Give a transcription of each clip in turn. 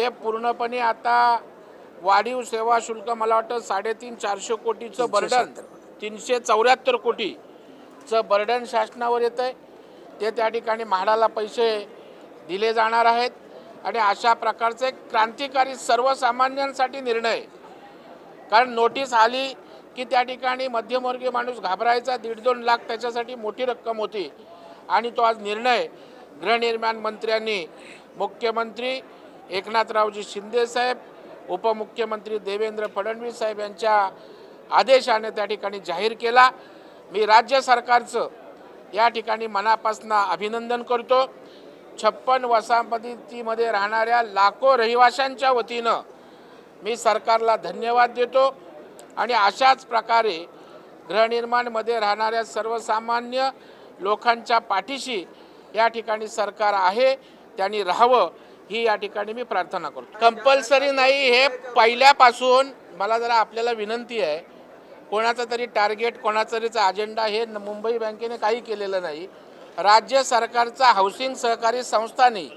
ते पूर्णपणे आता वाढीव सेवा शुल्क मला वाटतं साडेतीन चारशे कोटीचं बर्डन तीनशे चौऱ्याहत्तर कोटीचं बर्डन शासनावर येतं आहे ते त्या ठिकाणी म्हाडाला पैसे दिले जाणार आहेत. आणि अशा प्रकारचे क्रांतिकारी सर्वसामान्यांसाठी निर्णय. कारण नोटीस आली की त्या ठिकाणी मध्यमवर्गीय माणूस घाबरायचा दीड दोन लाख त्याच्यासाठी मोठी रक्कम होती. आणि तो आज निर्णय गृहनिर्माण मंत्र्यांनी मुख्यमंत्री एकनाथरावजी शिंदेसाहेब उपमुख्यमंत्री देवेंद्र फडणवीस साहेब यांच्या आदेशाने त्या ठिकाणी जाहीर केला. मी राज्य सरकारचं या ठिकाणी मनापासून अभिनंदन करतो. छप्पन वसाहतीमध्ये राहणाऱ्या लाखो रहिवाशांच्या वतीनं मी सरकारला धन्यवाद देतो. आणि अशाच प्रकारे गृहनिर्माणमध्ये राहणाऱ्या सर्वसामान्य लोकांच्या पाठीशी या ठिकाणी सरकार आहे. त्यांनी राहावं. ही या ठिकाणी मी प्रार्थना करतो. कंपल्सरी नाही हे पहिल्यापासून मला जरा आपल्याला विनंती आहे. कोणाचं तरी टार्गेट कोणाचा तरीचा अजेंडा हे मुंबई बँकेने काही केलेलं नाही. राज्य सरकारचा हाऊसिंग सहकारी संस्थांनी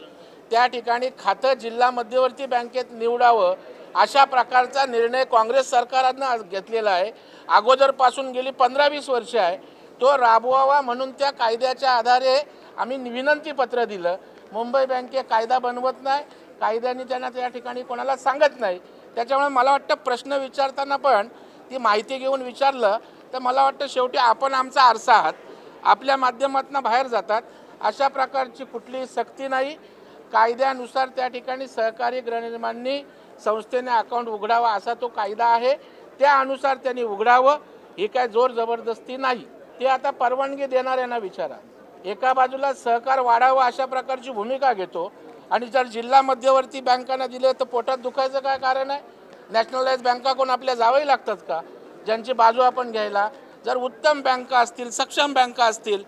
त्या ठिकाणी खातं जिल्हा मध्यवर्ती बँकेत निवडावं अशा प्रकारचा निर्णय काँग्रेस सरकारनं घेतलेला आहे. अगोदरपासून गेली पंधरा वीस वर्ष आहे. तो राबवावा म्हणून त्या कायद्याच्या आधारे आम्ही विनंती पत्र दिलं. मुंबई बँके कायदा बनवत नाही. कायद्याने त्यांना त्या ठिकाणी कोणाला सांगत नाही. त्याच्यामुळे मला वाटतं प्रश्न विचारताना पण ती माहिती घेऊन विचारलं तर मला वाटतं शेवटी आपण आमचा आरसा आहात. आपल्या माध्यमातून बाहेर जातात. अशा प्रकारची कुठलीही सक्ती नाही. कायद्यानुसार त्या ठिकाणी सहकारी गृहनिर्माणनी संस्थेने अकाउंट उघडावा असा तो कायदा आहे. त्या अनुसार त्यांनी उघडावं. ही काय जोर जबरदस्ती नाही. ते आता परवानगी देणाऱ्यांना विचारा. एका बाजूला सहकार वाढावा अशा प्रकारची भूमिका घेतो. आणि जर जिल्हा मध्यवर्ती बँकांना दिले तर पोटात दुखायचं काय कारण आहे? नॅशनलाइज बँका कोण आपल्या जावंही लागतात का? ज्यांची बाजू आपण घ्यायला जर उत्तम बँका असतील सक्षम बँका असतील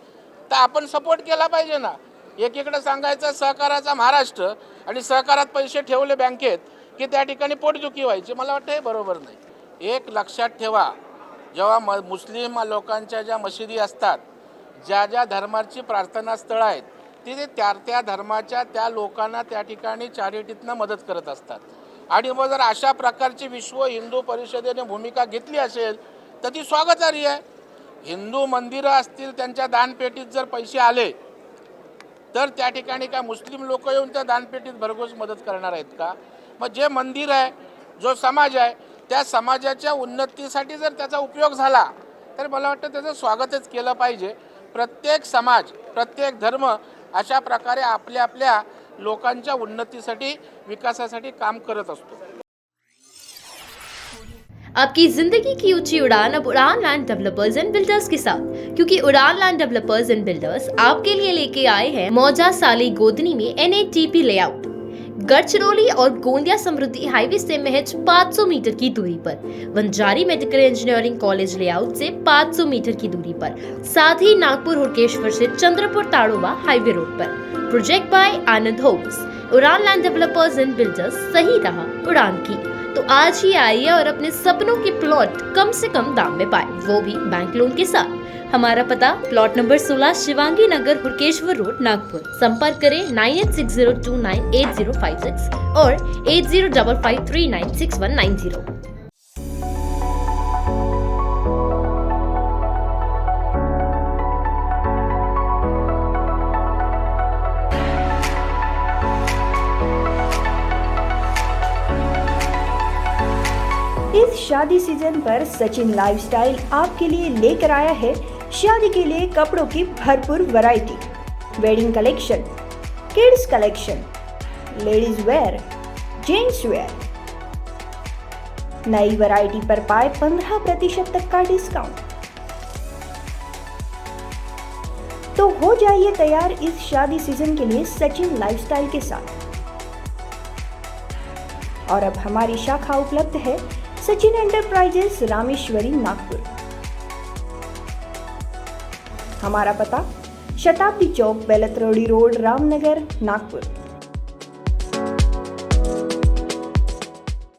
तर आपण सपोर्ट केला पाहिजे ना? एकीकडे सांगायचं सहकाराचा महाराष्ट्र आणि सहकारात पैसे ठेवले बँकेत की त्या ठिकाणी पोटदुखी व्हायची. मला वाटतं हे बरोबर नाही. एक लक्षात ठेवा जेव्हा म मुस्लिम लोकांच्या ज्या मशिदी असतात ज्या ज्या धर्माची प्रार्थना स्थळं आहेत तिथे त्या त्या धर्माच्या त्या लोकांना त्या ठिकाणी चॅरिटीतनं मदत करत असतात. आणि मग जर अशा प्रकारची विश्व हिंदू परिषदेने भूमिका घेतली असेल तर ती स्वागतार्ह आहे. हिंदू मंदिरं असतील त्यांच्या दानपेटीत जर पैसे आले तर त्या ठिकाणी काय मुस्लिम लोक येऊन त्या दानपेटीत भरघोस मदत करणार आहेत का? मग जे मंदिर आहे जो समाज आहे त्या समाजाच्या उन्नतीसाठी जर त्याचा उपयोग झाला तर मला वाटतं त्याचं स्वागतच केलं पाहिजे. प्रत्येक समाज प्रत्येक धर्म अशा प्रकारे आपल्या आपल्या लोकांच्या उन्नतीसाठी विकासासाठी काम करत असतो. आपकी जिंदगी की ऊंची उड़ान अब Udaan Land Developers and Builders के साथ क्योंकि उड़ान लैंड डेवलपर्स एंड बिल्डर्स आपके लिए लेके आए हैं मौजा साली गोदनी में एन लेआउट गढ़चिरौली और गोंदिया समृद्धि हाईवे से महज 500 मीटर की दूरी पर। Vanjari medical engineering college layout से 500 मीटर की दूरी पर। साथ ही नागपुर हुड़केश्वर से Chandrapur Tadoba highway road per. Project by Anand Homes Udaan Land Developers and Builders सही रहा उड़ान की। तो आज ही आइए और अपने सपनों के प्लॉट कम से कम दाम में पाए। वो भी बैंक लोन के साथ। हमारा पता plot number 16 Shivangi Nagar, Hurkeshwar road, Nagpur. संपर्क करें nine eight six zero two nine eight zero five six और eight zero double five three nine six one nine zero. इस शादी सीज़न पर सचिन लाइफस्टाइल आपके लिए लेकर आया है शादी के लिए कपड़ों की भरपूर variety wedding collection kids collection ladies wear gents wear नई वैरायटी पर पाए 15 प्रतिशत तक का डिस्काउंट तो हो जाइए तैयार इस शादी सीज़न के लिए सचिन लाइफस्टाइल के साथ। और अब हमारी शाखा उपलब्ध है सचिन एंटरप्राइजेस रामेश्वरी नागपुर। हमारा पता शताब्दी चौक बेलत रोड रामनगर नागपुर।